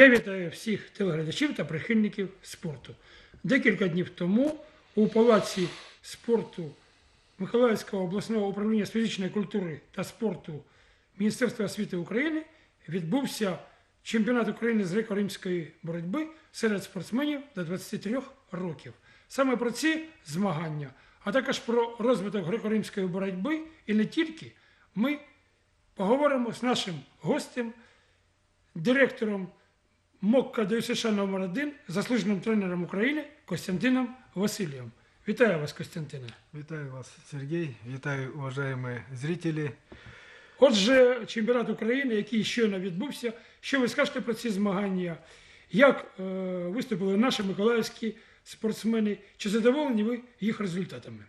Я вітаю всіх телеглядачів та прихильників спорту. Декілька днів тому у палаці спорту Миколаївського обласного управління з фізичної культури та спорту Міністерства освіти України відбувся чемпіонат України з греко-римської боротьби серед спортсменів до 23 років. Саме про ці змагання, а також про розвиток греко-римської боротьби і не тільки, ми поговоримо з нашим гостем, директором МОККА ДЮСШ номер 1 заслуженим тренером України Костянтином Васильєвим. Вітаю вас, Костянтине. Вітаю вас, Сергій. Вітаю, уважаемые зрители. Отже, чемпіонат України, який щойно відбувся, що ви скажете про ці змагання? Як е, виступили наші миколаївські спортсмени? Чи задоволені ви їх результатами?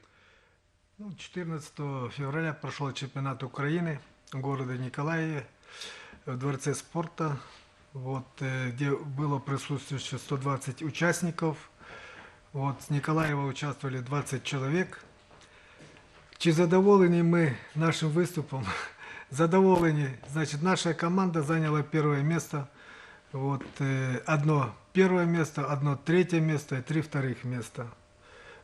Ну, 14 февраля прошел чемпионат Украины в городе Николаеве в Дворце спорта, вот, э, где было присутствующее 120 участников. Вот, с Николаева участвовали 20 человек. Чи задоволені мы нашим выступом? задоволені. Значит, наша команда заняла первое место. Вот, э, одно первое место, одно третье место и три вторых места.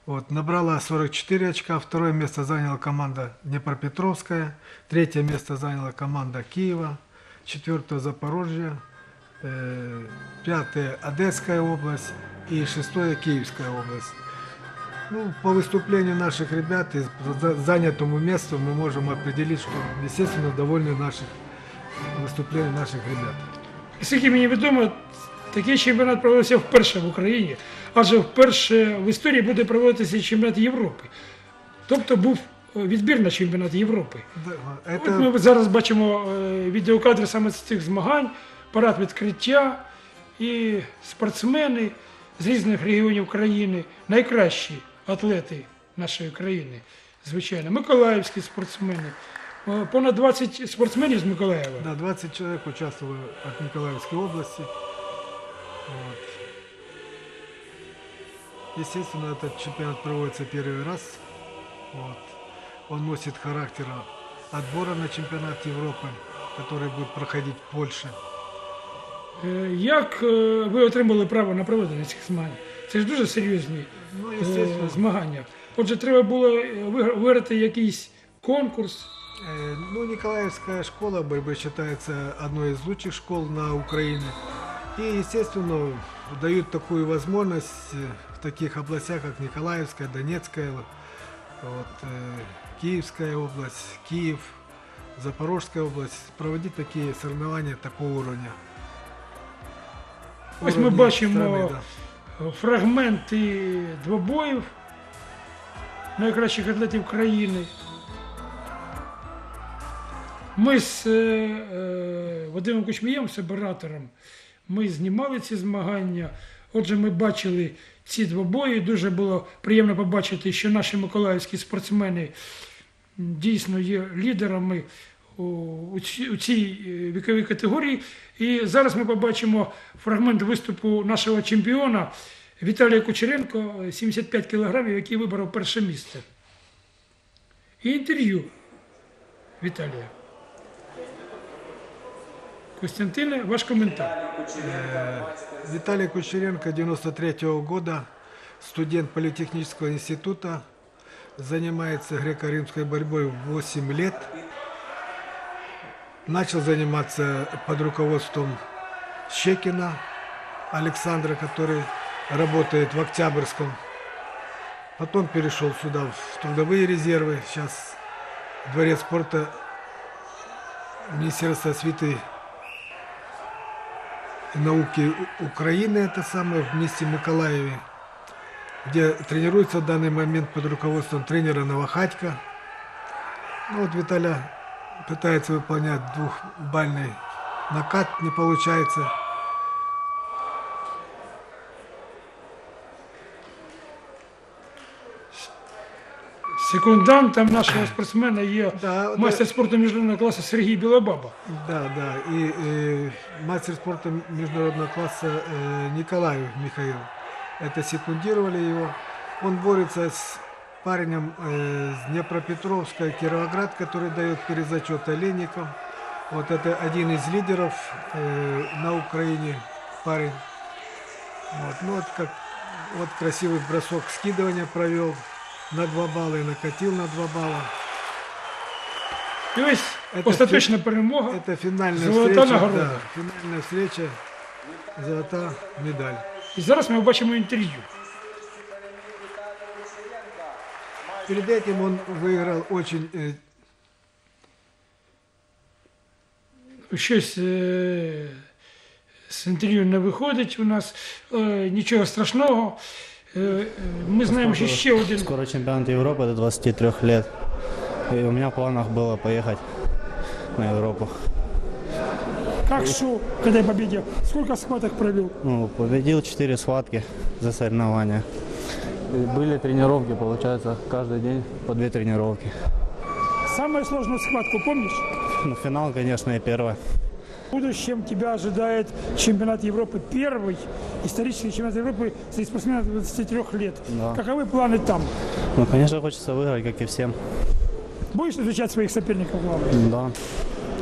Вот, набрала 44 очка, второе место заняла команда Днепропетровская, третье место заняла команда Киева, четвертое Запорожье, пятое Одесская область и шестое Киевская область. Ну, по выступлению наших ребят и за- занятому месту мы можем определить, что, естественно, довольны наших выступлением наших ребят. Наскільки мені відомо, такий чемпіонат проводився вперше в Україні, адже вперше в історії буде проводитися чемпіонат Європи. Тобто був е, відбір на чемпіонат Європи. Да, От это... ми зараз бачимо е, відеокадри саме з цих змагань, парад відкриття і спортсмени з різних регіонів країни, найкращі атлети нашої країни, звичайно, миколаївські спортсмени. Е, Понад 20 спортсменів з Миколаєва. Да, 20 человек участвовало от Николаевской области. Вот. Естественно, этот чемпионат проводится первый раз. Вот. Он носит характер отбора на чемпионат Европы, который будет проходить в Польше. Е, Як е, ви отримали право на проведення цих змагань? Це ж дуже серйозні Ну, е, естественно, змагання. Отже, треба було е, вигра- виграти якийсь конкурс. э, ну, Николаевская школа борьбы считается одной из лучших школ на Украине. И, естественно, дают такую возможность э, в таких областях, как Николаевская, Донецкая, вот, э, Киевская область, Киев, Запорожская область, проводить такие соревнования такого уровня. Ось ми бачимо фрагменти двобоїв найкращих атлетів країни. Ми з е, е, Вадимом Кучмієм, з оператором, ми знімали ці змагання. Отже, ми бачили ці двобої. Дуже було приємно побачити, що наші миколаївські спортсмени дійсно є лідерами у, у, ці- у цій е, віковій категорії. І зараз ми побачимо фрагмент виступу нашого чемпіона Віталія Кучеренко, е, 75 кілограмів, який виборов перше місце. І інтерв'ю Віталія. Костянтине, ваш коментар. Виталий Кучеренко, 93 года, студент Политехнического института, занимается греко-римской борьбой 8 лет. Начал заниматься под руководством Щекина Александра, который работает в Октябрьском. Потом перешел сюда в трудовые резервы. Сейчас дворец спорта Министерства освиты и науки Украины, это самое, в месте Миколаеве, где тренируется в данный момент под руководством тренера Новохатько. Ну вот Виталя пытается выполнять двухбальный накат, не получается. Секундантом нашого спортсмена є Да, майстер спорту міжнародного класу Сергій Білобаба. Да, да. И э, мастер спорта международного класса э, Николаев Михаил. Это секундировали его. Он борется с парнем э, с Днепропетровска, Кировоград, который дает перезачет Олейников. Вот это один из лидеров э, на Украине парень. Вот, ну вот как вот красивый бросок скидывания провел на 2 балла и накатил на 2 балла. І ось Це остаточна перемога. Это финальная Золотая встреча. награда. Да, финальная встреча. Золотая медаль. І зараз ми бачимо інтерв'ю. Перед этим он выиграл очень э, Щось е, з інтерв'ю не виходить у нас. Е, нічого страшного. Е, е, ми знаємо, що ще один Скоро чемпионат Европы до 23 лет. И у меня в планах было поехать на Европу. как шел к этой победе. Сколько схваток провел? Ну, победил 4 схватки за соревнования. Были тренировки, получается, каждый день по две тренировки. Самую сложную схватку помнишь? Ну, финал, конечно, и первое. В будущем тебя ожидает чемпионат Европы. Первый исторический чемпионат Европы среди спортсменов до 23 лет. Да. Каковы планы там? Ну, конечно, хочется выиграть, как и всем. Будешь изучать своих соперников главное? Да,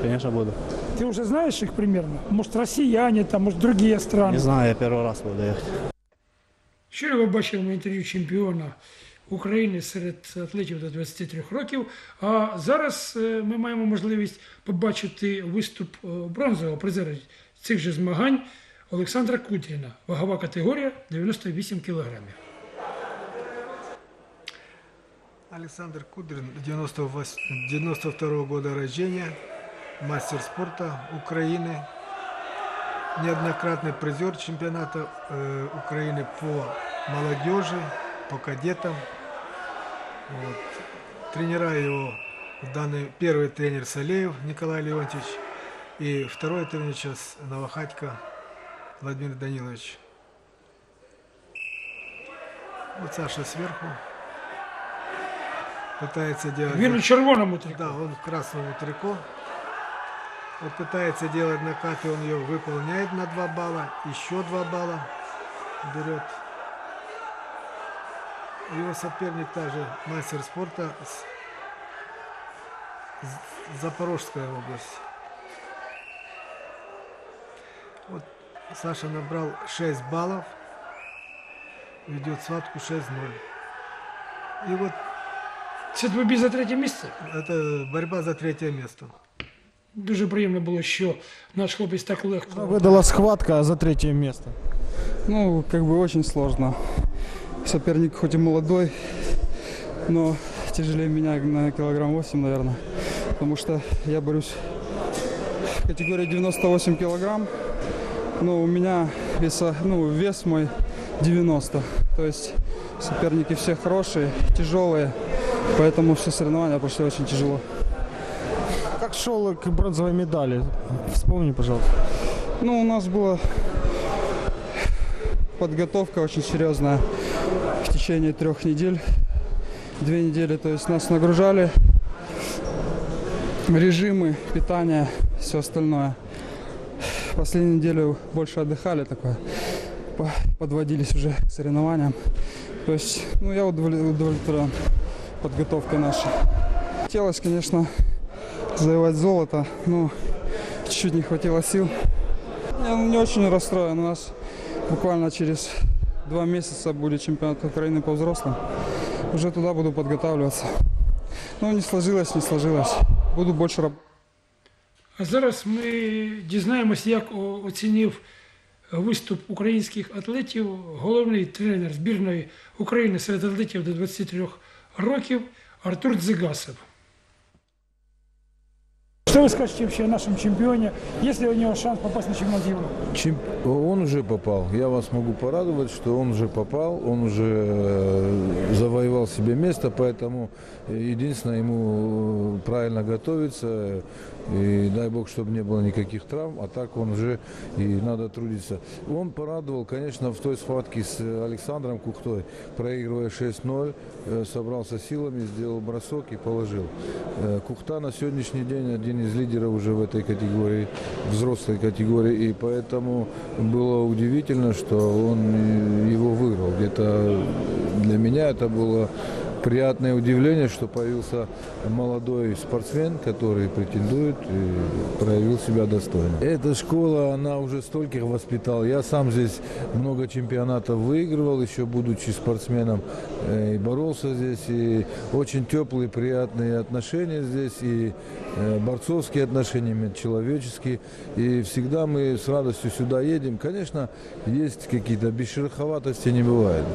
конечно, буду. Ты уже знаешь их примерно? Может, россияне, там, может, другие страны? Не знаю, я первый раз буду ехать. Щиро ви бачили на інтерв'ю чемпіона України серед атлетів до 23 років. А зараз е, ми маємо можливість побачити виступ е, бронзового призера цих же змагань Олександра Кудріна. Вагова категорія 98 кілограмів. Александр Кудрин, 98 92 года рождения, мастер спорта Украины, неоднократный призер чемпионата э, Украины по молодежи, по кадетам. Вот. Тренера его, данный первый тренер Салеев Николай Леонтьевич и второй тренер сейчас Новохатько Владимир Данилович. Вот Саша сверху пытается делать... Він у червоному трико. Да, он в красном трико. Вот пытается делать накаты, он ее выполняет на 2 балла, еще 2 балла берет. Его соперник также мастер спорта с с Запорожская область. Вот Саша набрал 6 баллов, ведет схватку 6-0. И вот Це двобій за третє місце. это борьба за третье место. Дуже приємно було, що наш хлопець так легко. Выдала схватка за третье место. Ну, как бы очень сложно. Соперник хоть и молодой, но тяжелее меня на килограмм 8, наверное. Потому что я борюсь в категории 98 килограмм, но у меня веса, ну, вес мой 90. То есть соперники все хорошие, тяжелые, поэтому все соревнования прошли очень тяжело. Как шел к бронзовой медали? Вспомни, пожалуйста. Ну, у нас была подготовка очень серьезная в течение трех недель. Две недели, то есть нас нагружали режимы, питание, все остальное. Последнюю неделю больше отдыхали такое, по- подводились уже к соревнованиям. То есть, ну, я удовле- удовлетворен подготовкой нашей. Хотелось, конечно, завоевать золото, но чуть-чуть не хватило сил. Я не очень расстроен. У нас буквально через два месяца будет чемпионат Украины по взрослым. Уже туда буду подготавливаться. Ну, не сложилось, не сложилось. Буду больше работать. А зараз ми дізнаємося, як о- оцінив виступ українських атлетів головний тренер збірної України серед атлетів до 23 років Артур Дзигасов. Что вы скажете вообще о нашем чемпионе, если у него шанс попасть на чемпионат Европы? Чемп- Он уже попал. Я вас могу порадовать, что он уже попал, он уже э, завоевал себе место, поэтому единственное ему правильно готовиться, И дай бог, чтобы не было никаких травм, а так он уже и надо трудиться. Он порадовал, конечно, в той схватке с Александром Кухтой, проигрывая 6-0, э, собрался силами, сделал бросок и положил. Э, Кухта на сегодняшний день один из лидеров уже в этой категории, взрослой категории, и поэтому было удивительно, что он э, его выиграл. Где-то для меня это было приятное удивление, что появился молодой спортсмен, который претендует и проявил себя достойно. Эта школа, она уже стольких воспитала. Я сам здесь много чемпионатов выигрывал, еще будучи спортсменом, э, и боролся здесь. И очень теплые, приятные отношения здесь, и э, борцовские отношения, человеческие. И всегда мы с радостью сюда едем. Конечно, есть какие-то бесшероховатости, не бывает.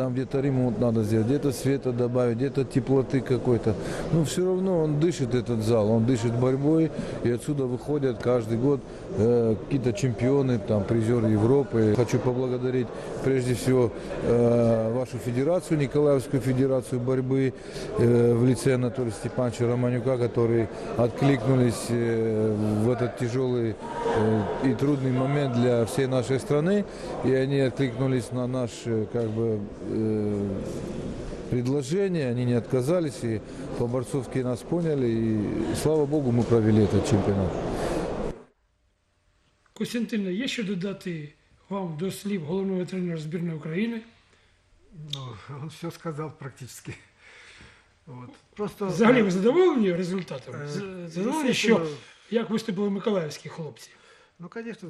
Там где-то ремонт надо сделать, где-то света добавить, где-то теплоты какой-то. Но все равно он дышит, этот зал, он дышит борьбой. И отсюда выходят каждый год э, какие-то чемпионы, там, призеры Европы. Хочу поблагодарить прежде всего э, вашу федерацию, Николаевскую федерацию борьбы э, в лице Анатолия Степановича Романюка, которые откликнулись э, в этот тяжелый э, и трудный момент для всей нашей страны. И они откликнулись на наш э, как бы предложение, они не отказались и по-борцовски нас поняли. И слава богу, мы провели этот чемпионат. Костянтине, є що додати вам до слів головного тренера збірної України? Ну, он все сказал практически. Вот. Просто Взагалі ви задоволені результатом? Е, З- Задоволені, що естественно, як виступили миколаївські хлопці? Ну, конечно,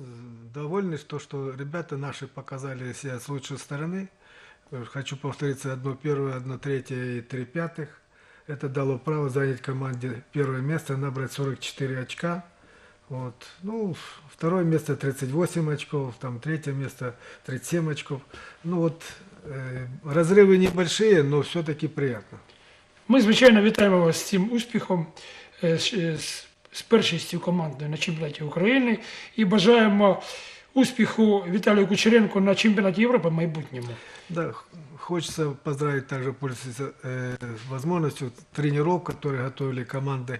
довольны, что, что ребята наши показали себя с лучшей стороны. Э, Хочу повториться, одно первое, одно третье и три пятых. Это дало право занять команде первое место, набрать 44 очка. Вот. Ну, второе место 38 очков, там третье место 37 очков. Ну вот, э, разрывы небольшие, но все-таки приятно. Ми, звичайно, вітаємо вас з цим успіхом, е, з, е, з- з першістю команди на чемпіонаті України і бажаємо успіху Віталію Кучеренку на чемпіонаті Європи в майбутньому. Да, х- хочется поздравить также, пользуясь э, возможностью, тренеров, которые готовили команды,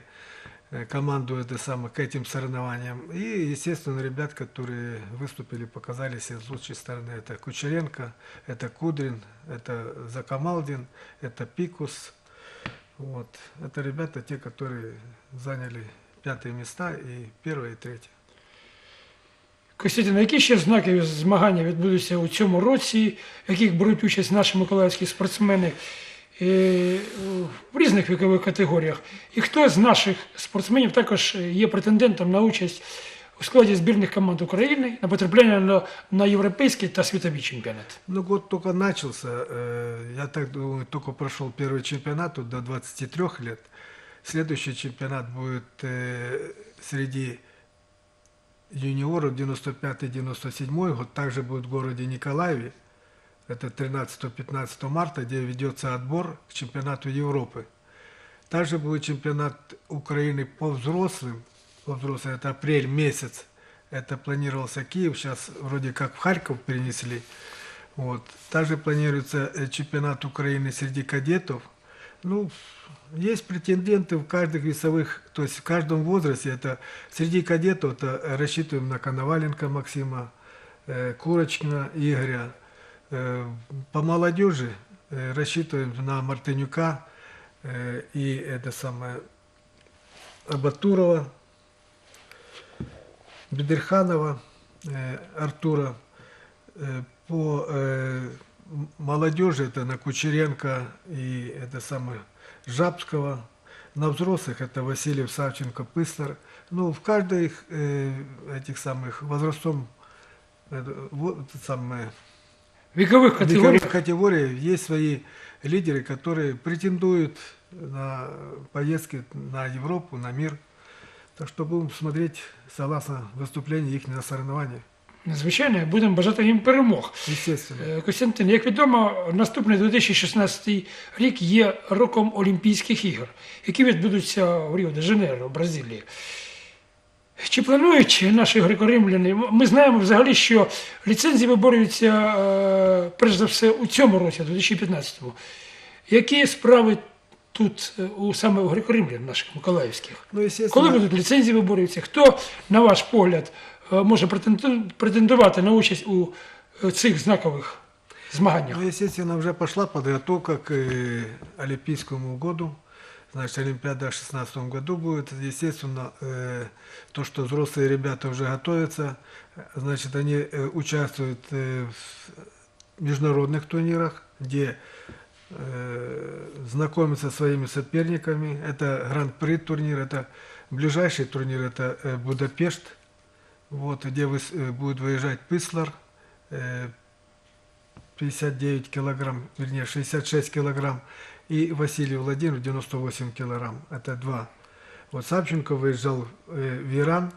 э, команду это самое, к этим соревнованиям. И, естественно, ребят, которые выступили, показали себя с лучшей стороны. Это Кучеренко, это Кудрин, это Закамалдин, это Пикус. Вот. Это ребята, те, которые заняли пятые места и первое, и третье. Костянтин, які ще знакові змагання відбудуться у цьому році, в яких беруть участь наші миколаївські спортсмени е, в різних вікових категоріях? І хто з наших спортсменів також є претендентом на участь у складі збірних команд України на потрапляння на, на європейський та світовий чемпіонат? Ну, год только начался. э, Я так думаю, только прошел первый чемпионат тут до 23 лет. Следующий чемпионат будет э, среди юниоров 95-97 год. Также будет в городе Николаеве. Это 13-15 марта, где ведется отбор к чемпионату Европы. Также будет чемпионат Украины по взрослым. По взрослым это апрель месяц. Это планировался Киев, сейчас вроде как в Харьков перенесли. Вот. Также планируется э, чемпионат Украины среди кадетов. Ну, есть претенденты в каждых весовых, то есть в каждом возрасте. Это среди кадетов это э, рассчитываем на Коноваленко Максима, э, Курочкина Игоря. Э, по молодежи э, рассчитываем на Мартынюка э, и это самое Абатурова, Бедерханова, э, Артура. Э, по э, молодежи это на Кучеренко и это самое Жабского. На взрослых это Васильев, Савченко, Пыслер. Ну, в каждой их, э, этих самых возрастом э, вот это самое, Вікових категоріях вековых категорий есть свои лидеры, которые претендуют на поездки на Европу, на мир. Так что будем смотреть, согласно выступлению их на соревнования. Звичайно, будемо бажати їм перемог. Е, Костянтин, як відомо, наступний 2016 рік є роком Олімпійських ігор, які відбудуться в Ріо-де-Жанейро, Бразилії. Чи планують наші греко-римляни? Ми знаємо взагалі, що ліцензії виборюються е, перш за все у цьому році, 2015-му. Які справи тут е, у саме у греко-римлян наших миколаївських? Ну, Коли будуть ліцензії виборюватися? Хто, на ваш погляд, може претенду- претендувати на участь у цих знакових змаганнях? Ну, естественно, уже пошла подготовка к э, Олимпийскому году. Значит, Олимпиада в 2016 году будет. Естественно, э, то, что взрослые ребята уже готовятся, значит, они э, участвуют в международных турнирах, где знакомятся со своими соперниками. Это гран-при турнир, это ближайший турнир, это Будапешт, вот, где выс- э, будет выезжать Пыслар, э, 59 килограмм, вернее 66 килограмм, и Василий Владимир 98 килограмм. Это два. Вот Савченко выезжал э, в Иран,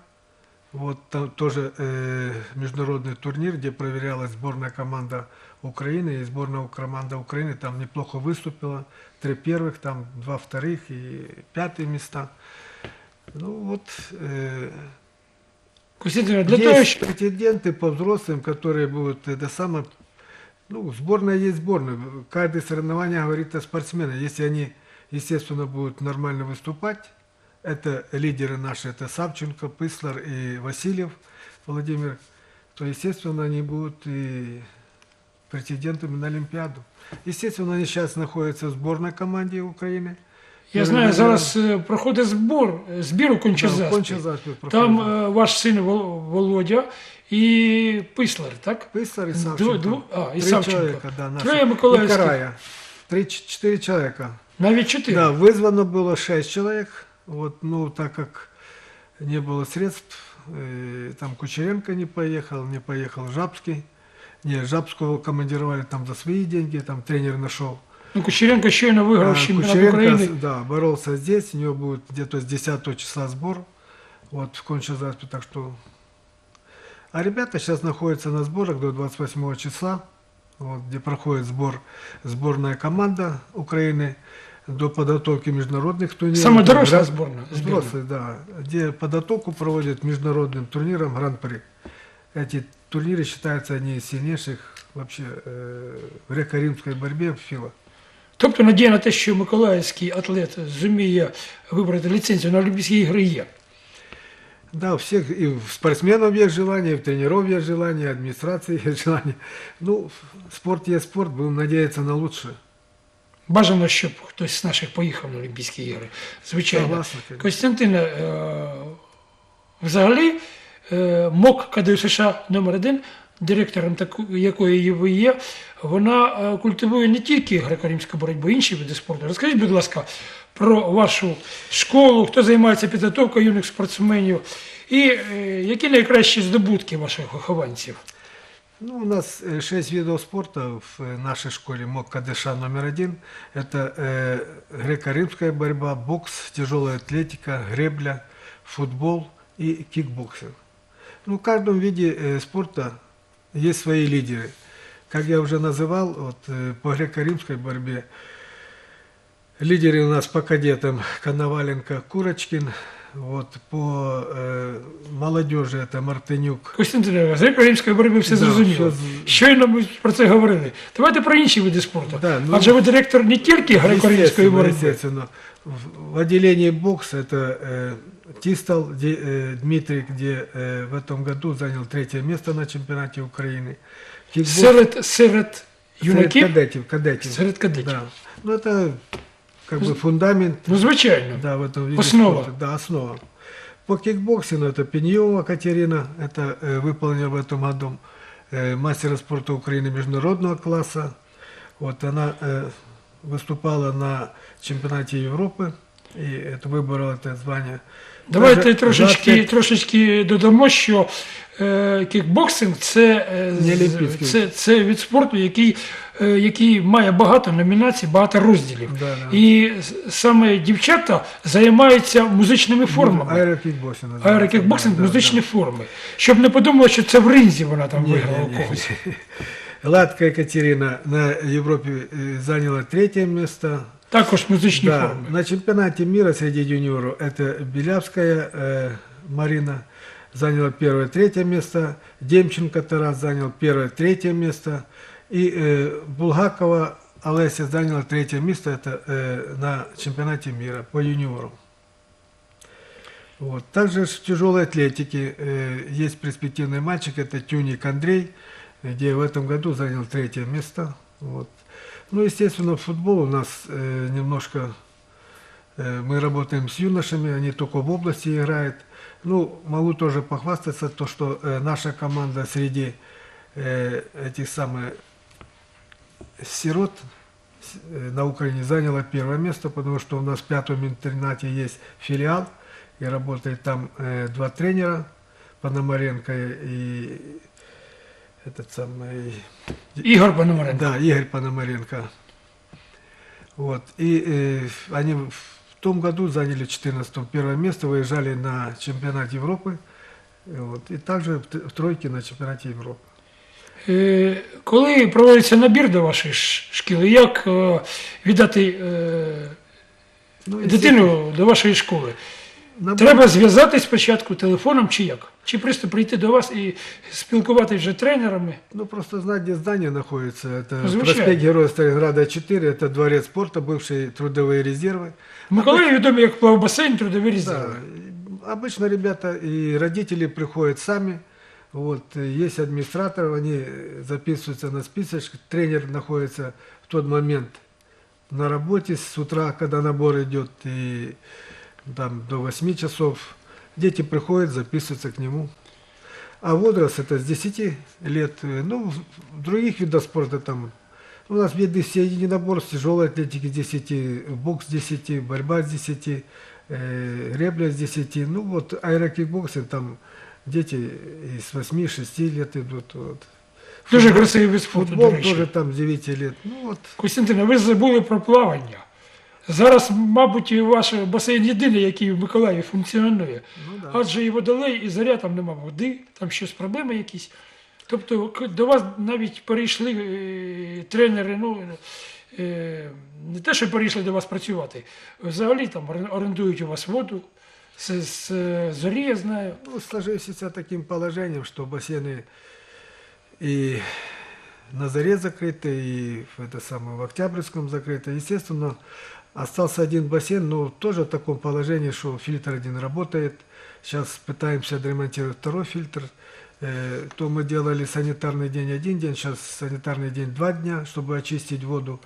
вот там тоже э, международный турнир, где проверялась сборная команда Украины, и сборная команда Украины там неплохо выступила. Три первых, там два вторых и пятые места. Ну вот, э, Костянтин, для того, есть щоб претенденты по взрослым, которые будут это самое. Ну, сборная есть сборная. Каждое соревнование говорит о спортсменах. Если они, естественно, будут нормально выступать, это лидеры наши, это Савченко, Пыслар и Васильев Владимир, то, естественно, они будут и претендентами на Олимпиаду. Естественно, они сейчас находятся в сборной команде Украины. я знаю, зараз е, проходить збор, е, збір у Да, Кончезаспі. Конча Заспі Там проходить. е, ваш син Вол- Володя і Пислар, так? Писар и Ду- Савченко. ду- а, и Три Савченко. человека, да, наши. Трое И миколаевских. Карая. Три, ч- четыре человека. Навіть чотири. Да, вызвано было шесть человек. Вот, ну, так как не было средств, э, там Кучеренко не поехал, не поехал Жабский. Не, Жабского командировали там за свои деньги, там тренер нашел. Ну, Кучеренко щойно виграв А, чемпіонат Кучеренко, України. с- да, боролся здесь, у него будет где-то с 10 числа сбор, вот, в Конча-Заспе, так что... А ребята сейчас находятся на сборах до 28 числа, вот, где проходит сбор, сборная команда Украины до подготовки международных турниров. Саме доросла Гран- зборна. збірна. Взрослые, да, где подготовку проводят международным турниром Гран-при. Эти турниры считаются одни из сильнейших вообще э, в греко-римской борьбе в ФИЛА. Тобто надія на те, що миколаївський атлет зуміє вибрати ліцензію на Олімпійські ігри є. Да, у всех, и у спортсменов есть желание, и у тренеров есть желание, и администрации есть желание. Ну, спорт есть спорт, будем надеяться на лучшее. Бажано, щоб хтось з наших поїхав на Олімпійські ігри. Звичайно. Костянтине, е, взагалі, е, МОК КДУ США номер 1 директором якої ви є, вона е, культивує не тільки греко-римську боротьбу, інші види спорту. Розкажіть, будь ласка, про вашу школу, хто займається підготовкою юних спортсменів і е, які найкращі здобутки ваших вихованців. Ну, у нас э, шесть видов спорта в э, нашей школе МОК КДШ номер один. Это э, греко-римская борьба, бокс, тяжелая атлетика, гребля, футбол и кикбоксинг. Ну, в каждом виде э, спорта есть свои лидеры. Как я уже называл, вот, э, по греко-римской борьбе лидеры у нас по кадетам Коноваленко, Курочкин. Вот, по э, молодежи это Мартынюк, Костянтине, з греко-римської боротьби все Да, зрозуміло. все з- Щойно ми про це говорили. Давайте про інші види спорту. Да, ну- Адже ви директор не тільки греко-римської Естественно, боротьби. естественно. В, в отделении бокс это э, Тистал где, э, Дмитрий, где э, в этом году занял третье место на чемпионате Украины. Кикбокс Серед, серед среди юнаків, кадетів, кадетів. серед кадетів. Да. Ну это как бы фундамент Ну, звичайно. да, в этом виде Основа. спорта. Да, основа. По кикбоксингу это Пеньева Катерина, это э, выполнила в этом году э, мастера спорта Украины международного класса. Вот она э, выступала на чемпионате Европы и это выбрала это звание. Давайте Даже трошечки, за п'ять- трошечки додамо, що е, кікбоксинг це, е, з- Не олімпійський. це, це від спорту, який, е, який має багато номінацій, багато розділів. Да, да. І с- саме дівчата займаються музичними формами. Аэрокикбоксинг. называется. Аерокікбоксинг Да, да, музичні да. форми. Щоб не подумали, що це в ринзі вона там Не, виграла не, у не, когось. не. Ладка Екатерина на Европе э, заняла третье место. Також музичні Да, форми. на чемпионате мира среди юниоров это Белявская э, Марина заняла первое, третье место. Демченко Тарас занял первое, третье место. И э, Булгакова Олеся заняла третье место это, э, на чемпионате мира по юниорам. Вот. Также в тяжелой атлетике э, есть перспективный мальчик, это Тюник Андрей, где в этом году занял третье место. Вот. Ну, естественно, футбол у нас э, немножко... э, мы работаем с юношами, они только в области играют. Ну, могу тоже похвастаться, то, что э, наша команда среди э, этих самых сирот э, на Украине заняла первое место, потому что у нас в пятом интернате есть филиал, и работает там э, два тренера, Пономаренко и этот самый... Ігор Пономаренко. Да, Игорь Пономаренко. Вот. И э, они в том году заняли 14 первое место, выезжали на чемпионат Европы. Э, Вот. И также в т- в тройке на чемпионате Европы. Е, Коли проводиться набір до вашої ш- шкіли, як е, віддати е, Ну, и дитину до вашої школи? на- Треба зв'язатись спочатку телефоном чи як? Чи просто прийти до вас і спілкуватися вже тренерами? Ну, просто знать, где здание находится. Это Звучит. проспект Героя Сталинграда 4, это дворец спорта, бывшие трудовые резервы. В Миколаїві відомі як плавбасейн, трудові резерви. Да, обычно ребята и родители приходят сами. Вот, э, есть администратор, они э, записываются на списочек. Тренер находится в тот момент на работе с утра, когда набор идет, и там до 8 часов. Дети приходят, записываются к нему. А возраст это с 10 лет. Э, Ну, в других видах спорта там у нас виды все единоборств, тяжелой атлетики с 10, бокс с 10, борьба с 10, э, гребля с 10. Ну вот аэрокикбоксинг там дети и с 8-6 лет идут. Вот. Дуже красивий вид спорту, до Футбол речі. тоже там с 9 лет. Ну вот Костянтине, ви забули про плавання. Зараз, мабуть, і ваш басейн єдиний, який в Миколаєві функціонує. Ну, да. Адже і водолей, і заря там нема води, там щось проблеми якісь. Тобто до вас навіть перейшли е, тренери, ну е, не те, що перейшли до вас працювати, взагалі там орендують у вас воду. З, з е, зорі я знаю. Ну, сложившийся таким положением, что бассейны и на заре закрыты, и в, это самое, в Октябрьском закрыто. Естественно, остался один бассейн, но тоже в таком положении, что фильтр один работает. Сейчас пытаемся отремонтировать второй фильтр. Э, То мы делали санитарный день один день, сейчас санитарный день два дня, чтобы очистить воду.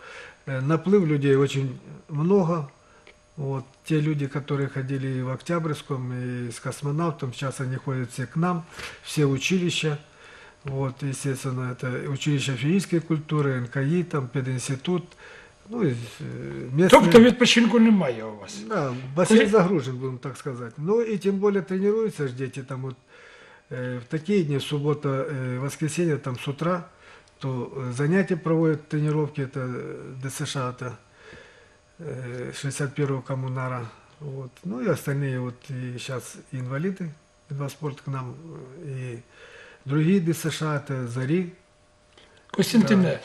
Э, Наплыв людей очень много. Вот. Те люди, которые ходили и в Октябрьском, и с космонавтом, сейчас они ходят все к нам, все училища. Вот, естественно, это училище физической культуры, НКИ, там, пединститут. Ну, э, местные... Тобто відпочинку немає у вас. Да, бассейн Коли- загружен, будем так сказать. Ну и тем более тренируются ж дети там вот э, в такие дни, суббота, э, воскресенье, там с утра, то э, занятия проводят, тренировки, это э, ДСШ, это э, 61-го коммунара. Вот. Ну и остальные вот и сейчас инвалиды, два спорта к нам, и другие ДСШ, это Зари, Костянтине,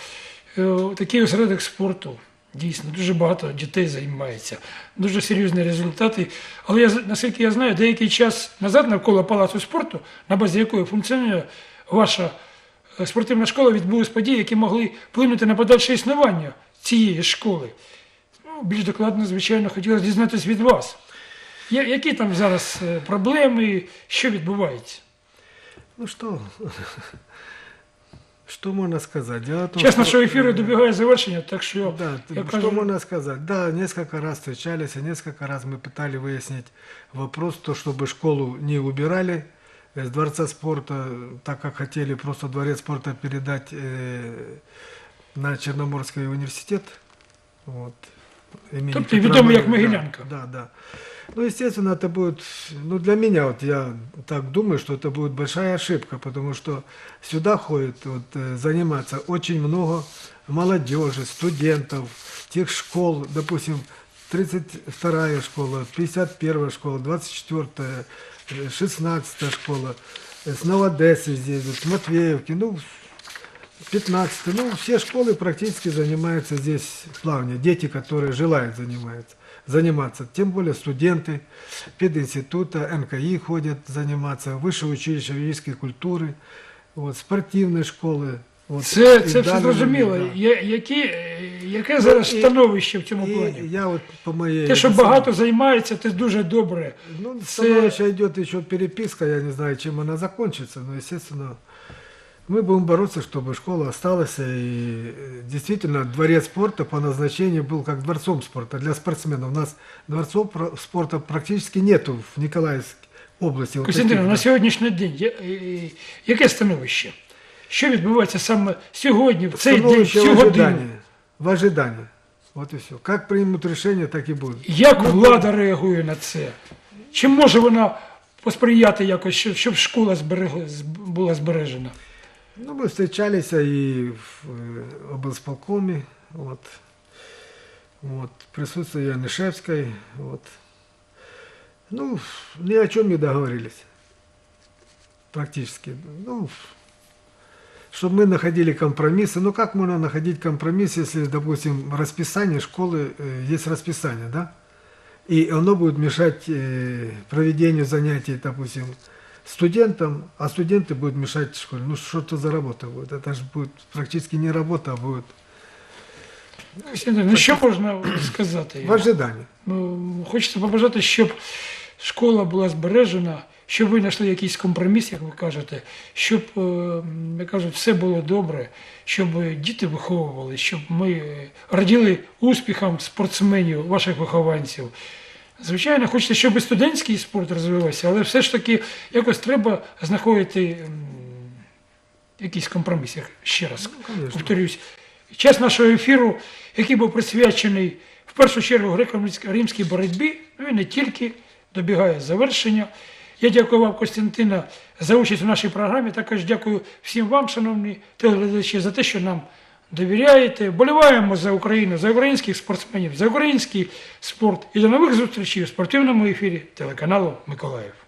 е, такий осередок спорту. Дійсно, дуже багато дітей займається, дуже серйозні результати. Але я, наскільки я знаю, деякий час назад навколо палацу спорту, на базі якої функціонує ваша е, спортивна школа, відбулись події, які могли вплинути на подальше існування цієї школи. Ну, більш докладно, звичайно, хотілося дізнатися від вас. Які там зараз е, проблеми, що відбувається? Ну что, что можно сказать? Дело в том, Чесно, що ефір добігає завершення, так що Да, я т- что кажу, можно сказать? Да, несколько раз встречались, и несколько раз мы пытали выяснить вопрос, то, чтобы школу не убирали э, с Дворца спорта, так как хотели просто Дворец спорта передать э, на Черноморский университет. Вот, имени Тобто Петра відомий як Морозова. Могилянка. Да, да. Ну, естественно, это будет, ну, для меня, вот я так думаю, что это будет большая ошибка, потому что сюда ходит вот, э, заниматься очень много молодежи, студентов, тех школ, допустим, 32-я школа, 51-я школа, 24-я, э, 16-я школа, э, с Новодессы здесь, вот, Матвеевки, ну, 15 ну, все школы практически занимаются здесь плаванием. Дети, которые желают заниматься, заниматься. Тем более студенты пединститута, НКИ ходят заниматься, высшее училище физической культуры, вот, спортивные школы. От, Це, і це все дали зрозуміло. мені, да. Я- які, е, яке зараз і- становище в цьому І плані? я от по моей... Те, що это самое- багато займається, це дуже добре. Ну, Це- со мной еще идет еще переписка, я не знаю, чем она закончится, но, естественно, мы будем бороться, чтобы школа осталась, и э, действительно дворец спорта по назначению был как дворцом спорта для спортсменов. У нас дворцов про- спорта практически нету в Николаевской области. Вот Костянтин, таких, на да. сьогоднішній день є- е, яке становище? Що відбувається саме сьогодні, в цей день, в Становище цю в годину? ожидании. В ожидании. Вот и все. Как примут решение, так и будет. Як влада реагує на це? Чи може вона посприяти якось, щоб, щоб школа зберег- з- була збережена? Ну, мы встречались и в э, облсполкоме, вот, вот, присутствие Янышевской, вот. Ну, ни о чем не договорились, практически. Ну, чтобы мы находили компромиссы. Ну, как можно находить компромисс, если, допустим, в расписании школы э, есть расписание, да? И оно будет мешать э, проведению занятий, допустим, студентам, а студенты будут мешать школе. Ну, что это за работа будет? Это же будет практически не работа, а будет Костянтин, ну що можна сказати? в ожидании. Ну, хочеться побажати, щоб школа була збережена, щоб ви знайшли якийсь компроміс, як ви кажете, щоб, е, м, як кажуть, все було добре, щоб діти виховували, щоб ми е, раділи успіхам спортсменів, ваших вихованців. Звичайно, хочеться, щоб і студентський спорт розвивався, але все ж таки якось треба знаходити якийсь компроміс, я ще раз конечно. повторюсь. Час нашого ефіру, який був присвячений в першу чергу греко-римській боротьбі, ну і не тільки, добігає завершення. Я дякую вам, Костянтина, за участь у нашій програмі. Також дякую всім вам, шановні телеглядачі, за те, що нам довіряєте. Боліваємо за Україну, за українських спортсменів, за український спорт. І до нових зустрічей у спортивному ефірі телеканалу Миколаїв.